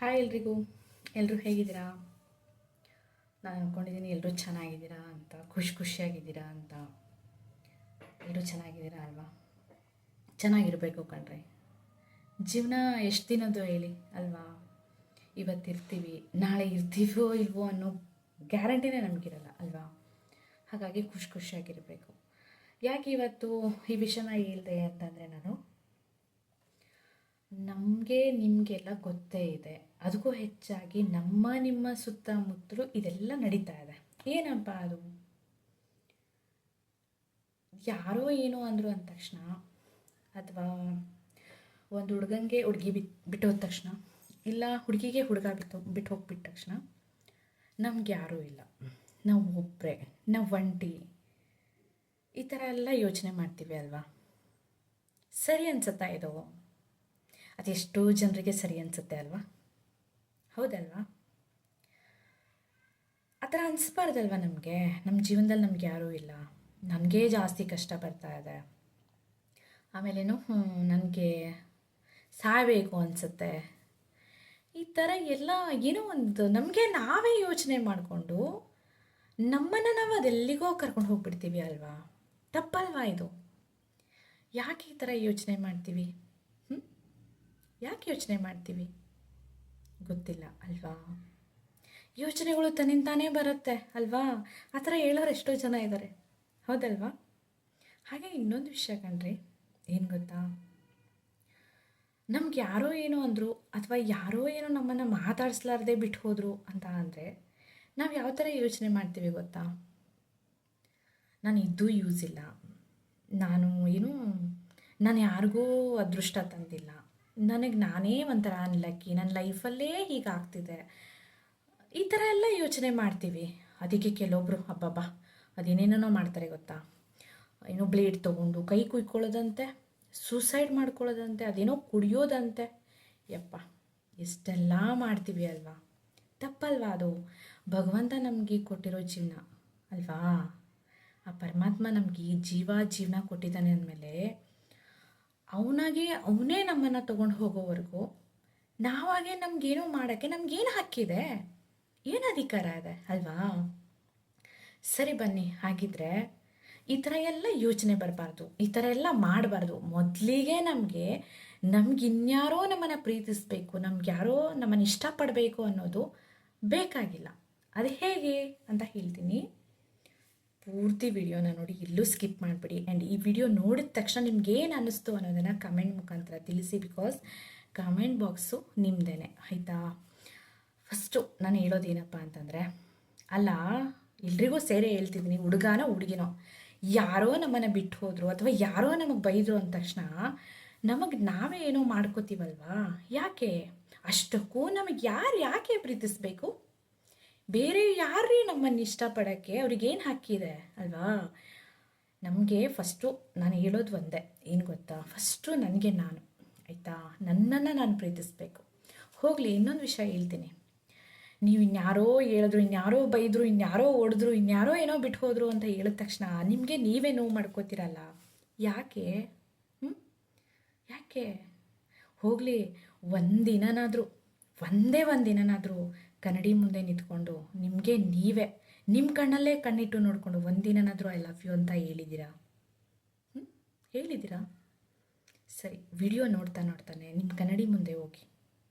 Hi ಎಲ್ರಿಗೂ. ಎಲ್ಲರೂ ಹೇಗಿದ್ದೀರಾ? ನಾನು ಅಂದ್ಕೊಂಡಿದ್ದೀನಿ ಎಲ್ಲರೂ ಚೆನ್ನಾಗಿದ್ದೀರಾ ಅಂತ, ಖುಷಿ ಖುಷಿಯಾಗಿದ್ದೀರಾ ಅಂತ. ಎಲ್ಲರೂ ಚೆನ್ನಾಗಿದ್ದೀರಾ ಅಲ್ವಾ? ಚೆನ್ನಾಗಿರಬೇಕು ಕಣ್ರಿ. ಜೀವನ ಎಷ್ಟು ದಿನದ್ದು ಹೇಳಿ ಅಲ್ವಾ? ಇವತ್ತಿರ್ತೀವಿ, ನಾಳೆ ಇರ್ತೀವೋ ಇಲ್ವೋ ಅನ್ನೋ ಗ್ಯಾರಂಟಿನೇ ನಮಗಿರಲ್ಲ ಅಲ್ವಾ? ಹಾಗಾಗಿ ಖುಷಿ ಖುಷಿಯಾಗಿರಬೇಕು. ಯಾಕೆ ಇವತ್ತು ಈ ವಿಷಯನ ಹೇಳಿದೆ ಅಂತಂದರೆ ನಾನು, ನಮಗೆ ನಿಮಗೆಲ್ಲ ಗೊತ್ತೇ ಇದೆ. ಅದಕ್ಕೂ ಹೆಚ್ಚಾಗಿ ನಮ್ಮ ನಿಮ್ಮ ಸುತ್ತಮುತ್ತಲು ಇದೆಲ್ಲ ನಡೀತಾ ಇದೆ. ಏನಪ್ಪ ಅದು? ಯಾರೋ ಏನೋ ಅಂದರು ಅಂದ ತಕ್ಷಣ, ಅಥವಾ ಒಂದು ಹುಡುಗಂಗೆ ಹುಡುಗಿ ಬಿಟ್ಟು ಬಿಟ್ಟೋದ ತಕ್ಷಣ, ಇಲ್ಲ ಹುಡುಗಿಗೆ ಹುಡುಗ ಬಿಟ್ಟು ಬಿಟ್ಟು ಹೋಗ್ಬಿಟ್ಟ ತಕ್ಷಣ, ನಮ್ಗೆ ಯಾರೂ ಇಲ್ಲ. ನಾವು ಒಬ್ಬರೇ ನಾವು ಒಂಟಿ. ಈ ಥರ ಎಲ್ಲ ಯೋಚನೆ ಮಾಡ್ತೀವಿ ಅಲ್ವಾ? ಸರಿ ಅನ್ಸುತ್ತಾ ಇದು? ಅದೆಷ್ಟೋ ಜನರಿಗೆ ಸರಿ ಅನಿಸುತ್ತೆ ಅಲ್ವಾ? ಹೌದಲ್ವಾ? ಆ ಥರ ಅನಿಸ್ಬಾರ್ದಲ್ವ ನಮಗೆ? ನಮ್ಮ ಜೀವನದಲ್ಲಿ ನಮ್ಗೆ ಯಾರೂ ಇಲ್ಲ. ನಮಗೇ ಜಾಸ್ತಿ ಕಷ್ಟ ಬರ್ತಾ ಇದೆ. ಆಮೇಲೇನು ನನಗೆ ಸಾಯಬೇಕು ಅನಿಸುತ್ತೆ. ಈ ಥರ ಎಲ್ಲ ಏನೋ ಒಂದು, ನಮಗೆ ನಾವೇ ಯೋಚನೆ ಮಾಡಿಕೊಂಡು ನಮ್ಮನ್ನು ನಾವು ಅದೆಲ್ಲಿಗೋ ಕರ್ಕೊಂಡು ಹೋಗ್ಬಿಡ್ತೀವಿ ಅಲ್ವಾ? ತಪ್ಪಲ್ವಾ ಇದು? ಯಾಕೆ ಈ ಥರ ಯೋಚನೆ ಮಾಡ್ತೀವಿ? ಯಾಕೆ ಯೋಚನೆ ಮಾಡ್ತೀವಿ? ಗೊತ್ತಿಲ್ಲ, ಅಲ್ವಾ? ಯೋಚನೆಗಳು ತನ್ನಿಂದಾನೇ ಬರುತ್ತೆ, ಅಲ್ವಾ? ಆ ಥರ ಹೇಳೋರು ಎಷ್ಟೋ ಜನ ಇದ್ದಾರೆ ಹೌದಲ್ವಾ? ಹಾಗೆ ಇನ್ನೊಂದು ವಿಷಯ ಕಣ್ರಿ ಏನು ಗೊತ್ತಾ? ನಮ್ಗೆ ಯಾರೋ ಏನೋ ಅಂದರು, ಅಥವಾ ಯಾರೋ ಏನೋ ನಮ್ಮನ್ನು ಮಾತಾಡಿಸ್ಲಾರ್ದೆ ಬಿಟ್ಟು ಹೋದರು ಅಂತ ಅಂದರೆ, ನಾವು ಯಾವ ಥರ ಯೋಚನೆ ಮಾಡ್ತೀವಿ ಗೊತ್ತಾ? ನಾನು ಇದ್ದೂ ಯೂಸ್ ಇಲ್ಲ. ನಾನು ಏನು, ನಾನು ಯಾರಿಗೂ ಅದೃಷ್ಟ ತಂದಿಲ್ಲ. ನನಗೆ ನಾನೇ ಒಂಥರ ಅನ್ಲಕ್ಕಿ ನನ್ನ ಲೈಫಲ್ಲೇ ಹೀಗಾಗ್ತಿದೆ ಈ ಥರ ಎಲ್ಲ ಯೋಚನೆ ಮಾಡ್ತೀವಿ. ಅದಕ್ಕೆ ಕೆಲವೊಬ್ಬರು ಹಬ್ಬಬ್ಬ ಅದೇನೇನೋ ಮಾಡ್ತಾರೆ ಗೊತ್ತಾ? ಏನೋ ಬ್ಲೇಡ್ ತೊಗೊಂಡು ಕೈ ಕುಯ್ಕೊಳ್ಳೋದಂತೆ ಸೂಸೈಡ್ ಮಾಡ್ಕೊಳ್ಳೋದಂತೆ, ಅದೇನೋ ಕುಡಿಯೋದಂತೆ. ಯಪ್ಪ, ಎಷ್ಟೆಲ್ಲ ಮಾಡ್ತೀವಿ ಅಲ್ವಾ? ತಪ್ಪಲ್ವಾ ಅದು? ಭಗವಂತ ನಮಗೆ ಕೊಟ್ಟಿರೋ ಜೀವನ, ಅಲ್ವಾ? ಆ ಪರಮಾತ್ಮ ನಮಗೆ ಜೀವ ಜೀವನ ಕೊಟ್ಟಿದ್ದಾನೆ ಅಂದಮೇಲೆ ಅವನಾಗೆ, ಅವನೇ ನಮ್ಮನ್ನು ತೊಗೊಂಡು ಹೋಗೋವರೆಗೂ ನಾವಾಗೆ ನಮಗೇನೋ ಮಾಡೋಕ್ಕೆ ನಮಗೇನು ಹಕ್ಕಿದೆ ಏನು ಅಧಿಕಾರ ಇದೆ? ಅಲ್ವಾ? ಸರಿ ಬನ್ನಿ, ಹಾಗಿದ್ರೆ ಈ ಥರ ಎಲ್ಲ ಯೋಚನೆ ಬರಬಾರ್ದು. ಈ ಥರ ಎಲ್ಲ ಮಾಡಬಾರ್ದು. ಮೊದಲಿಗೆ ನಮಗೆ, ನಮ್ಗೆ ಇನ್ಯಾರೋ ನಮ್ಮನ್ನು ಪ್ರೀತಿಸಬೇಕು, ನಮ್ಗೆ ಯಾರೋ ನಮ್ಮನ್ನು ಇಷ್ಟಪಡಬೇಕು ಅನ್ನೋದು ಬೇಕಾಗಿಲ್ಲ. ಅದು ಹೇಗೆ ಅಂತ ಹೇಳ್ತೀನಿ. ಪೂರ್ತಿ ವಿಡಿಯೋನ ನೋಡಿ ಎಲ್ಲೂ ಸ್ಕಿಪ್ ಮಾಡಿಬಿಡಿ. ಆ್ಯಂಡ್ ಈ ವಿಡಿಯೋ ನೋಡಿದ ತಕ್ಷಣ ನಿಮ್ಗೆ ಏನು ಅನ್ನಿಸ್ತು ಅನ್ನೋದನ್ನು ಕಮೆಂಟ್ ಮುಖಾಂತರ ತಿಳಿಸಿ ಬಿಕಾಸ್ ಕಮೆಂಟ್ ಬಾಕ್ಸು ನಿಮ್ಮದೇನೆ ಆಯಿತಾ? ಫಸ್ಟು ನಾನು ಹೇಳೋದೇನಪ್ಪ ಅಂತಂದರೆ, ಅಲ್ಲ, ಎಲ್ರಿಗೂ ಸೇರೆ ಹೇಳ್ತಿದ್ದೀನಿ ಹುಡುಗಾನೋ ಹುಡುಗಿನೋ, ಯಾರೋ ನಮ್ಮನ್ನು ಬಿಟ್ಟು ಹೋದರು ಅಥವಾ ಯಾರೋ ನಮಗೆ ಬೈದರು ಅಂದ ತಕ್ಷಣ ನಮಗೆ ನಾವೇ ಏನೋ ಮಾಡ್ಕೋತೀವಲ್ವಾ? ಯಾಕೆ? ಅಷ್ಟಕ್ಕೂ ನಮಗೆ ಯಾರು ಯಾಕೆ ಪ್ರೀತಿಸ್ಬೇಕು? ಬೇರೆ ಯಾರ್ರೀ ನಮ್ಮನ್ನು ಇಷ್ಟಪಡೋಕ್ಕೆ? ಅವ್ರಿಗೇನು ಹಾಕಿದೆ ಅಲ್ವಾ? ನಮಗೆ ಫಸ್ಟು ನಾನು ಹೇಳೋದು ಒಂದೇ, ಏನು ಗೊತ್ತಾ? ಫಸ್ಟು ನನಗೆ ನಾನು, ಆಯಿತಾ? ನನ್ನನ್ನು ನಾನು ಪ್ರೀತಿಸ್ಬೇಕು. ಹೋಗಲಿ, ಇನ್ನೊಂದು ವಿಷಯ ಹೇಳ್ತೀನಿ. ನೀವು ಇನ್ಯಾರೋ ಹೇಳಿದ್ರು, ಇನ್ಯಾರೋ ಬೈದರು, ಇನ್ಯಾರೋ ಓಡಿದ್ರು, ಇನ್ಯಾರೋ ಏನೋ ಬಿಟ್ಟು ಹೋದರು ಅಂತ ಹೇಳಿದ ತಕ್ಷಣ ನಿಮಗೆ ನೀವೇ ನೋವು ಮಾಡ್ಕೋತೀರಲ್ಲ? ಯಾಕೆ? ಯಾಕೆ? ಹೋಗಲಿ, ಒಂದಿನನಾದರೂ, ಒಂದೇ ಒಂದಿನನಾದರೂ ಕನ್ನಡಿ ಮುಂದೆ ನಿಂತ್ಕೊಂಡು, ನಿಮಗೆ ನೀವೇ ನಿಮ್ಮ ಕಣ್ಣಲ್ಲೇ ಕಣ್ಣಿಟ್ಟು ನೋಡಿಕೊಂಡು ಒಂದಿನನಾದರೂ ಐ ಲವ್ ಯು ಅಂತ ಹೇಳಿದ್ದೀರಾ? ಹೇಳಿದ್ದೀರಾ? ಸರಿ, ವಿಡಿಯೋ ನೋಡ್ತಾ ನೋಡ್ತಾನೆ ನಿಮ್ಮ ಕನ್ನಡಿ ಮುಂದೆ ಹೋಗಿ.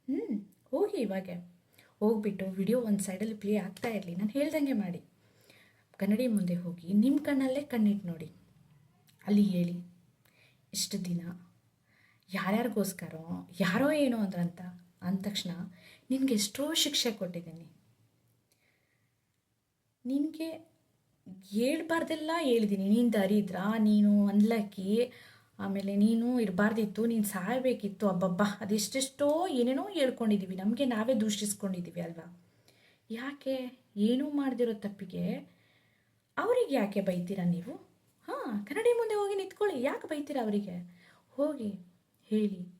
ಹ್ಞೂ ಹೋಗಿ ಇವಾಗೆ. ಹೋಗ್ಬಿಟ್ಟು ವಿಡಿಯೋ ಒಂದು ಸೈಡಲ್ಲಿ ಪ್ಲೇ ಆಗ್ತಾ ಇರಲಿ, ನಾನು ಹೇಳ್ದಂಗೆ ಮಾಡಿ. ಕನ್ನಡಿ ಮುಂದೆ ಹೋಗಿ ನಿಮ್ಮ ಕಣ್ಣಲ್ಲೇ ಕಣ್ಣಿಟ್ಟು ನೋಡಿ. ಅಲ್ಲಿ ಹೇಳಿ, ಇಷ್ಟು ದಿನ, ಯಾರ್ಯಾರಿಗೋಸ್ಕರ, ಯಾರೋ ಏನೋ ಅಂದ್ರಂತ ಅಂದ ತಕ್ಷಣ ನಿನಗೆ ಎಷ್ಟೋ ಶಿಕ್ಷೆ ಕೊಟ್ಟಿದ್ದೀನಿ. ನಿನಗೆ ಹೇಳ್ಬಾರ್ದೆಲ್ಲ ಹೇಳಿದ್ದೀನಿ. ನೀನು ದರಿದ್ರ, ನೀನು ಅನ್ಲಕ್ಕಿ, ಆಮೇಲೆ ನೀನು ಇರಬಾರ್ದಿತ್ತು, ನೀನು ಸಾಯಬೇಕಿತ್ತು, ಅಬ್ಬಬ್ಬ, ಅದೆಷ್ಟೆಷ್ಟೋ ಏನೇನೋ ಹೇಳ್ಕೊಂಡಿದ್ದೀವಿ ನಮಗೆ ನಾವೇ ದೂಷಿಸ್ಕೊಂಡಿದ್ದೀವಿ ಅಲ್ವಾ? ಯಾಕೆ? ಏನೂ ಮಾಡದಿರೋ ತಪ್ಪಿಗೆ ಅವರಿಗೆ ಯಾಕೆ ಬೈತೀರಾ ನೀವು? ಹಾಂ, ಕನ್ನಡಿ ಮುಂದೆ ಹೋಗಿ ನಿಂತ್ಕೊಳ್ಳಿ. ಯಾಕೆ ಬೈತೀರಾ ಅವರಿಗೆ? ಹೋಗಿ ಹೇಳಿ.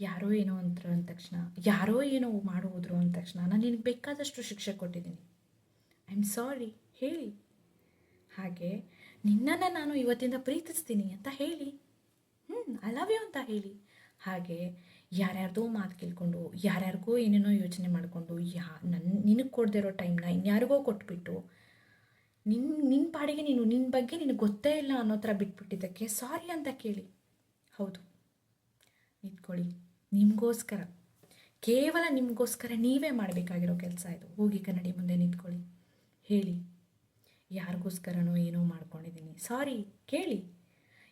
ಯಾರೋ ಏನೋ ಅಂತಾರೆ ಅಂದ ತಕ್ಷಣ, ಯಾರೋ ಏನೋ ಮಾಡುವುದ್ರು ಅಂದ ತಕ್ಷಣ ನಾನು ನಿನಗೆ ಬೇಕಾದಷ್ಟು ಶಿಕ್ಷೆ ಕೊಟ್ಟಿದ್ದೀನಿ ಐ ಆಮ್ ಸಾರಿ ಹೇಳಿ. ಹಾಗೆ ನಿನ್ನನ್ನು ನಾನು ಇವತ್ತಿಂದ ಪ್ರೀತಿಸ್ತೀನಿ ಅಂತ ಹೇಳಿ. ಹ್ಞೂ ಐ ಲವ್ ಯು ಅಂತ ಹೇಳಿ. ಹಾಗೆ ಯಾರ್ಯಾರ್ದೋ ಮಾತು ಕೇಳ್ಕೊಂಡು, ಯಾರ್ಯಾರಿಗೋ ಏನೇನೋ ಯೋಚನೆ ಮಾಡಿಕೊಂಡು, ಯಾ ನನ್ನ ನಿನಗೆ ಕೊಡದೇ ಇರೋ ಟೈಮ್ನ ಇನ್ಯಾರಿಗೋ ಕೊಟ್ಬಿಟ್ಟು ನಿನ್ನ ನಿನ್ನ ಪಾಡಿಗೆ ನೀನು ನಿನ್ನ ಬಗ್ಗೆ ನಿನಗೆ ಗೊತ್ತೇ ಇಲ್ಲ ಅನ್ನೋ ಥರ ಬಿಟ್ಬಿಟ್ಟಿದ್ದಕ್ಕೆ ಸಾರಿ ಅಂತ ಕೇಳಿ. ಹೌದು. ನಿಂತ್ಕೊಳ್ಳಿ. ನಿಮಗೋಸ್ಕರ. ಕೇವಲ ನಿಮಗೋಸ್ಕರ ನೀವೇ ಮಾಡಬೇಕಾಗಿರೋ ಕೆಲಸ ಇದು. ಹೋಗಿ ಕನ್ನಡಿ ಮುಂದೆ ನಿಂತ್ಕೊಳ್ಳಿ. ಹೇಳಿ. ಯಾರಿಗೋಸ್ಕರನೋ ಏನೋ ಮಾಡ್ಕೊಂಡಿದ್ದೀನಿ. ಸಾರಿ, ಕೇಳಿ.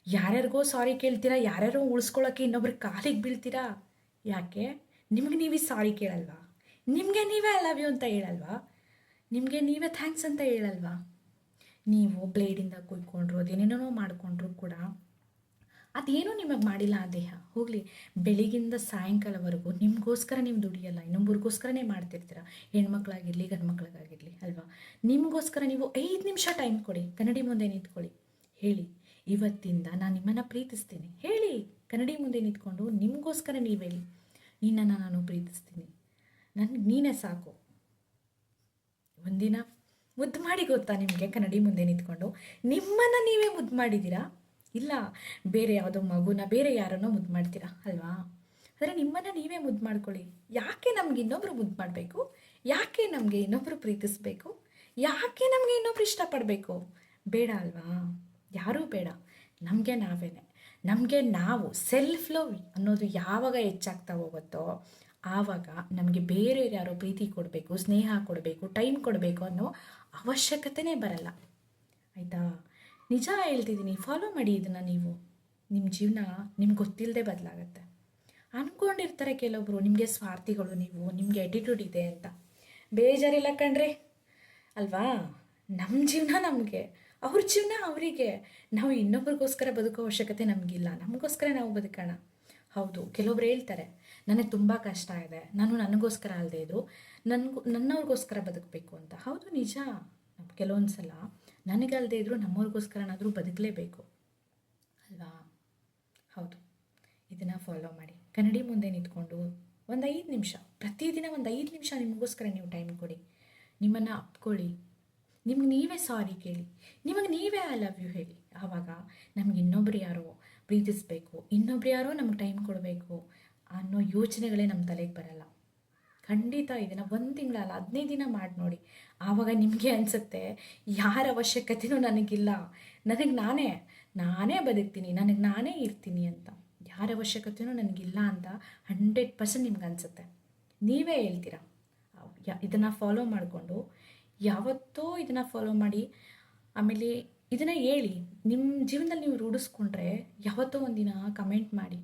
ಯಾರ್ಯಾರಿಗೋ ಸಾರಿ ಕೇಳ್ತೀರಾ? ಯಾರ್ಯಾರೋ ಉಳಿಸ್ಕೊಳ್ಳೋಕ್ಕೆ ಇನ್ನೊಬ್ರ ಕಾಲಿಗೆ ಬೀಳ್ತೀರಾ? ಯಾಕೆ? ನಿಮಗೆ ನೀವೇ ಸಾರಿ ಕೇಳಲ್ವಾ? ನಿಮಗೆ ನೀವೇ ಐ ಲವ್ ಯು ಅಂತ ಹೇಳಲ್ವಾ? ನಿಮಗೆ ನೀವೇ ಥ್ಯಾಂಕ್ಸ್ ಅಂತ ಹೇಳಲ್ವಾ? ನೀವು ಬ್ಲೇಡಿಂದ ಕುಯ್ಕೊಂಡ್ರು, ಅದೇನೇನೋ ಮಾಡಿಕೊಂಡ್ರು ಕೂಡ ಅದೇನೂ ನಿಮಗೆ ಮಾಡಿಲ್ಲ ಆ ದೇಹ. ಹೋಗಲಿ ಬೆಳಿಗಿಂದ ಸಾಯಂಕಾಲವರೆಗೂ ನಿಮಗೋಸ್ಕರ ನೀವು ದುಡಿಯಲ್ಲ ಇನ್ನೊಬ್ಬರಿಗೋಸ್ಕರನೇ ಮಾಡ್ತಿರ್ತೀರ. ಹೆಣ್ಮಕ್ಳಾಗಿರಲಿ ಗಂಡು ಮಕ್ಳಿಗಾಗಿರಲಿ ಅಲ್ವಾ? ನಿಮಗೋಸ್ಕರ ನೀವು ಐದು ನಿಮಿಷ ಟೈಮ್ ಕೊಡಿ, ಕನ್ನಡಿ ಮುಂದೆ ನಿಂತ್ಕೊಳ್ಳಿ. ಹೇಳಿ, ಇವತ್ತಿಂದ ನಾನು ನಿಮ್ಮನ್ನು ಪ್ರೀತಿಸ್ತೀನಿ. ಹೇಳಿ, ಕನ್ನಡಿ ಮುಂದೆ ನಿಂತ್ಕೊಂಡು ನಿಮಗೋಸ್ಕರ ನೀವು ಹೇಳಿ ನಿನ್ನನ್ನು ನಾನು ಪ್ರೀತಿಸ್ತೀನಿ. ನನಗೆ ನೀನೇ ಸಾಕು. ಒಂದಿನ ಮುದ್ದು ಮಾಡಿ ಗೊತ್ತಾ ನಿಮಗೆ ಕನ್ನಡಿ ಮುಂದೆ ನಿಂತ್ಕೊಂಡು? ನಿಮ್ಮನ್ನು ನೀವೇ ಮುದ್ದು ಮಾಡಿದ್ದೀರಾ ಇಲ್ಲ, ಬೇರೆ ಯಾವುದೋ ಮಗುನ ಬೇರೆ ಯಾರನ್ನೋ ಮುದ್ದು ಮಾಡ್ತೀರಾ ಅಲ್ವಾ? ಆದರೆ ನಿಮ್ಮನ್ನು ನೀವೇ ಮುದ್ದು ಮಾಡ್ಕೊಳ್ಳಿ. ಯಾಕೆ ನಮ್ಗೆ ಇನ್ನೊಬ್ರು ಮುದ್ದು ಮಾಡಬೇಕು? ಯಾಕೆ ನಮಗೆ ಇನ್ನೊಬ್ಬರು ಪ್ರೀತಿಸಬೇಕು? ಯಾಕೆ ನಮಗೆ ಇನ್ನೊಬ್ರು ಇಷ್ಟಪಡಬೇಕು? ಬೇಡ ಅಲ್ವಾ? ಯಾರೂ ಬೇಡ. ನಮಗೆ ನಾವೇನೆ. ನಮಗೆ ನಾವು ಸೆಲ್ಫ್ ಲವ್ ಅನ್ನೋದು ಯಾವಾಗ ಹೆಚ್ಚಾಗ್ತಾ ಹೋಗುತ್ತೋ, ಆವಾಗ ನಮಗೆ ಬೇರೆ ಯಾರೋ ಪ್ರೀತಿ ಕೊಡಬೇಕು, ಸ್ನೇಹ ಕೊಡಬೇಕು ಟೈಮ್ ಕೊಡಬೇಕು ಅನ್ನೋ ಅವಶ್ಯಕತೆನೇ ಬರಲ್ಲ. ಆಯಿತಾ? ನಿಜ ಹೇಳ್ತಿದ್ದೀನಿ ಫಾಲೋ ಮಾಡಿ ಇದನ್ನು ನೀವು. ನಿಮ್ಮ ಜೀವನ ನಿಮ್ಗೆ ಗೊತ್ತಿಲ್ಲದೆ ಬದಲಾಗತ್ತೆ. ಅಂದ್ಕೊಂಡಿರ್ತಾರೆ ಕೆಲವೊಬ್ರು ನಿಮಗೆ ಸ್ವಾರ್ಥಿಗಳು ನೀವು, ನಿಮಗೆ ಆ್ಯಟಿಟ್ಯೂಡ್ ಇದೆ ಅಂತ. ಬೇಜಾರಿಲ್ಲ ಕಣ್ರಿ. ಅಲ್ವಾ? ನಮ್ಮ ಜೀವನ ನಮಗೆ, ಅವ್ರ ಜೀವನ ಅವರಿಗೆ. ನಾವು ಇನ್ನೊಬ್ರಿಗೋಸ್ಕರ ಬದುಕೋ ಅವಶ್ಯಕತೆ ನಮಗಿಲ್ಲ, ನಮಗೋಸ್ಕರ ನಾವು ಬದುಕೋಣ. ಹೌದು ಕೆಲವೊಬ್ರು ಹೇಳ್ತಾರೆ, ನನಗೆ ತುಂಬ ಕಷ್ಟ ಇದೆ, ನಾನು ನನಗೋಸ್ಕರ ಅಲ್ಲದೆ ಇದು ನನಗೂ, ನನ್ನವ್ರಿಗೋಸ್ಕರ ಬದುಕಬೇಕು ಅಂತ. ಹೌದು, ನಿಜ. ಕೆಲವೊಂದು ಸಲ ನನಗಲ್ಲದೆ ಇದ್ದರೂ ನಮ್ಮವ್ರಿಗೋಸ್ಕರನಾದರೂ ಬದುಕಲೇಬೇಕು. ಅಲ್ವಾ? ಹೌದು. ಇದನ್ನು ಫಾಲೋ ಮಾಡಿ. ಕನ್ನಡಿ ಮುಂದೆ ನಿಂತ್ಕೊಂಡು ಒಂದು ಐದು ನಿಮಿಷ, ಪ್ರತಿದಿನ ಒಂದು ಐದು ನಿಮಿಷ ನಿಮಗೋಸ್ಕರ ನೀವು ಟೈಮ್ ಕೊಡಿ. ನಿಮ್ಮನ್ನು ಅಪ್ಕೊಳ್ಳಿ. ನಿಮ್ಗೆ ನೀವೇ ಸಾರಿ ಕೇಳಿ. ನಿಮಗೆ ನೀವೇ ಐ ಲವ್ ಯು ಹೇಳಿ. ಆವಾಗ ನಮ್ಗೆ ಇನ್ನೊಬ್ರು ಯಾರೋ ಪ್ರೀತಿಸಬೇಕು, ಇನ್ನೊಬ್ರು ಯಾರೋ ನಮ್ಗೆ ಟೈಮ್ ಕೊಡಬೇಕು ಅನ್ನೋ ಯೋಚನೆಗಳೇ ನಮ್ಮ ತಲೆಗೆ ಬರಲ್ಲ. ಖಂಡಿತ ಇದನ್ನು ಒಂದು ತಿಂಗಳಲ್ಲ ಹದಿನೈದು ದಿನ ಮಾಡಿ ನೋಡಿ. ಆವಾಗ ನಿಮಗೆ ಅನಿಸುತ್ತೆ, ಯಾರ ಅವಶ್ಯಕತೆಯೂ ನನಗಿಲ್ಲ. ನನಗೆ ನಾನೇ ನಾನೇ ಬದುಕ್ತೀನಿ, ನನಗೆ ನಾನೇ ಇರ್ತೀನಿ ಅಂತ. ಯಾರ ಅವಶ್ಯಕತೆಯೂ ನನಗಿಲ್ಲ ಅಂತ ಹಂಡ್ರೆಡ್ ಪರ್ಸೆಂಟ್ ನಿಮ್ಗೆ ಅನಿಸುತ್ತೆ. ನೀವೇ ಹೇಳ್ತೀರಾ? ಇದನ್ನು ಫಾಲೋ ಮಾಡಿಕೊಂಡು, ಯಾವತ್ತೋ ಇದನ್ನು ಫಾಲೋ ಮಾಡಿ, ಆಮೇಲೆ ಇದನ್ನು ಹೇಳಿ ನಿಮ್ಮ ಜೀವನದಲ್ಲಿ ನೀವು ರೂಢಿಸ್ಕೊಂಡ್ರೆ ಯಾವತ್ತೋ ಒಂದಿನ ಕಮೆಂಟ್ ಮಾಡಿ.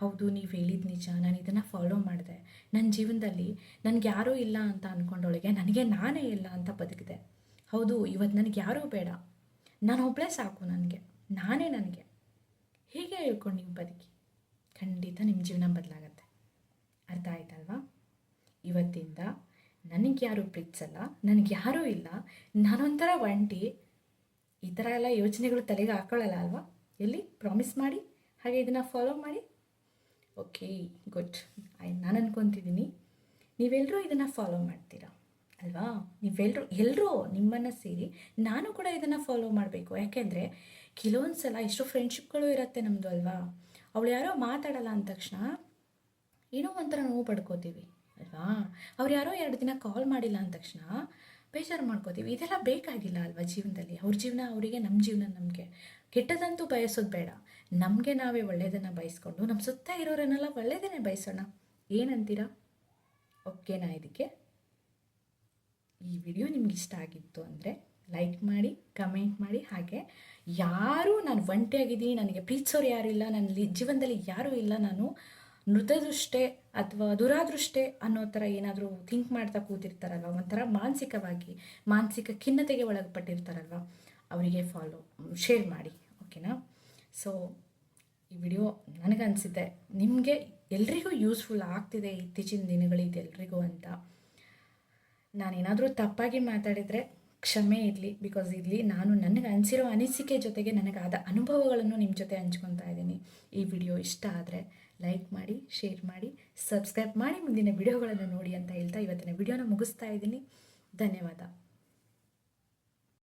ಹೌದು, ನೀವು ಹೇಳಿದ ನಿಜ. ನಾನು ಇದನ್ನು ಫಾಲೋ ಮಾಡಿದೆ. ನನ್ನ ಜೀವನದಲ್ಲಿ ನನಗೆ ಯಾರೂ ಇಲ್ಲ ಅಂತ ಅಂದ್ಕೊಂಡೊಳಗೆ ನನಗೆ ನಾನೇ ಇಲ್ಲ ಅಂತ ಬದುಕಿದೆ. ಹೌದು ಇವತ್ತು ನನಗೆ ಯಾರೂ ಬೇಡ. ನಾನು ಒಬ್ಬಳೇ ಸಾಕು ನನಗೆ. ನಾನೇ ನನಗೆ. ಹೀಗೆ ಹೇಳ್ಕೊಂಡು ನೀವು ಬದುಕಿ. ಖಂಡಿತ ನಿಮ್ಮ ಜೀವನ ಬದಲಾಗತ್ತೆ. ಅರ್ಥ ಆಯ್ತಲ್ವಾ? ಇವತ್ತಿಂದ ನನಗೆ ಯಾರೂ ಪ್ರೀತಿಸಲ್ಲ, ನನಗೆ ಯಾರೂ ಇಲ್ಲ. ನಾನೊಂಥರ ಒಂಟಿ. ಈ ಥರ ಎಲ್ಲ ಯೋಚನೆಗಳು ತಲೆಗೆ ಹಾಕೊಳ್ಳಲ್ಲ ಅಲ್ವಾ? ಎಲ್ಲಿ? ಪ್ರಾಮಿಸ್ ಮಾಡಿ? ಹಾಗೆ ಇದನ್ನು ಫಾಲೋ ಮಾಡಿ? Okay, good. ಆಯ್ ನಾನು ಅನ್ಕೊತಿದ್ದೀನಿ ನೀವೆಲ್ಲರೂ ಇದನ್ನು ಫಾಲೋ ಮಾಡ್ತೀರಾ? ಅಲ್ವಾ? ನೀವೆಲ್ಲರೂ ಎಲ್ಲರೂ ನಿಮ್ಮನ್ನು ಸೇರಿ ನಾನು ಕೂಡ ಇದನ್ನು ಫಾಲೋ ಮಾಡಬೇಕು. ಯಾಕೆಂದರೆ ಕೆಲವೊಂದು ಸಲ ಎಷ್ಟೋ ಫ್ರೆಂಡ್ಶಿಪ್ಗಳು ಇರುತ್ತೆ ನಮ್ಮದು ಅಲ್ವಾ? ಅವಳು ಯಾರೋ ಮಾತಾಡಲ್ಲ ಅಂದ ತಕ್ಷಣ ಏನೋ ಒಂಥರ ನೋವು ಪಡ್ಕೋತೀವಿ, ಅಲ್ವಾ? ಅವ್ರು ಯಾರೋ ಎರಡು ದಿನ ಕಾಲ್ ಮಾಡಿಲ್ಲ ಅಂದ ತಕ್ಷಣ ಬೇಜಾರು ಮಾಡ್ಕೋತೀವಿ. ಇದೆಲ್ಲ ಬೇಕಾಗಿಲ್ಲ ಅಲ್ವಾ ಜೀವನದಲ್ಲಿ? ಅವ್ರ ಜೀವನ ಅವರಿಗೆ ನಮ್ಮ ಜೀವನ ನಮಗೆ. ಕೆಟ್ಟದಂತೂ ಬಯಸೋದು ಬೇಡ. ನಮಗೆ ನಾವೇ ಒಳ್ಳೆಯದನ್ನು ಬಯಸ್ಕೊಂಡು ನಮ್ಮ ಸುತ್ತ ಇರೋರನ್ನೆಲ್ಲ ಒಳ್ಳೆಯದನ್ನೇ ಬಯಸೋಣ. ಏನಂತೀರಾ? ಓಕೆನಾ ಇದಕ್ಕೆ. ಈ ವಿಡಿಯೋ ನಿಮ್ಗೆ ಇಷ್ಟ ಆಗಿತ್ತು ಅಂದರೆ ಲೈಕ್ ಮಾಡಿ, ಕಮೆಂಟ್ ಮಾಡಿ, ಹಾಗೆ ಯಾರೂ ನಾನು ಒಂಟಿಯಾಗಿದ್ದೀನಿ ನನಗೆ ಪ್ರೀತಿಸೋರು ಯಾರೂ ಇಲ್ಲ ನನ್ನ ಜೀವನದಲ್ಲಿ ಯಾರೂ ಇಲ್ಲ, ನಾನು ನೃತದೃಷ್ಟೇ ಅಥವಾ ದುರಾದೃಷ್ಟೆ ಅನ್ನೋ ಥರ ಏನಾದರೂ ಥಿಂಕ್ ಮಾಡ್ತಾ ಕೂತಿರ್ತಾರಲ್ವ? ಒಂಥರ ಮಾನಸಿಕವಾಗಿ, ಮಾನಸಿಕ ಖಿನ್ನತೆಗೆ ಒಳಪಟ್ಟಿರ್ತಾರಲ್ವ ಅವರಿಗೆ ಫಾಲೋ ಶೇರ್ ಮಾಡಿ ಓಕೆನಾ ಸೊ ಈ ವಿಡಿಯೋ ನನಗನ್ಸುತ್ತೆ. ನಿಮಗೆ ಎಲ್ರಿಗೂ ಯೂಸ್ಫುಲ್ ಆಗ್ತಿದೆ ಇತ್ತೀಚಿನ ದಿನಗಳು ಇದೆಲ್ರಿಗೂ ಅಂತ. ನಾನೇನಾದರೂ ತಪ್ಪಾಗಿ ಮಾತಾಡಿದರೆ ಕ್ಷಮೆ ಇರಲಿ ಬಿಕಾಸ್ ಇಲ್ಲಿ ನಾನು ನನಗೆ ಅನಿಸಿರೋ ಅನಿಸಿಕೆ ಜೊತೆಗೆ ನನಗಾದ ಅನುಭವಗಳನ್ನು ನಿಮ್ಮ ಜೊತೆ ಹಂಚ್ಕೊತಾ ಇದ್ದೀನಿ. ಈ ವಿಡಿಯೋ ಇಷ್ಟ ಆದರೆ ಲೈಕ್ ಮಾಡಿ, ಶೇರ್ ಮಾಡಿ, ಸಬ್ಸ್ಕ್ರೈಬ್ ಮಾಡಿ ಮುಂದಿನ ವಿಡಿಯೋಗಳನ್ನು ನೋಡಿ ಅಂತ ಹೇಳ್ತಾ ಇವತ್ತಿನ ವಿಡಿಯೋನ ಮುಗಿಸ್ತಾ ಇದ್ದೀನಿ. ಧನ್ಯವಾದ.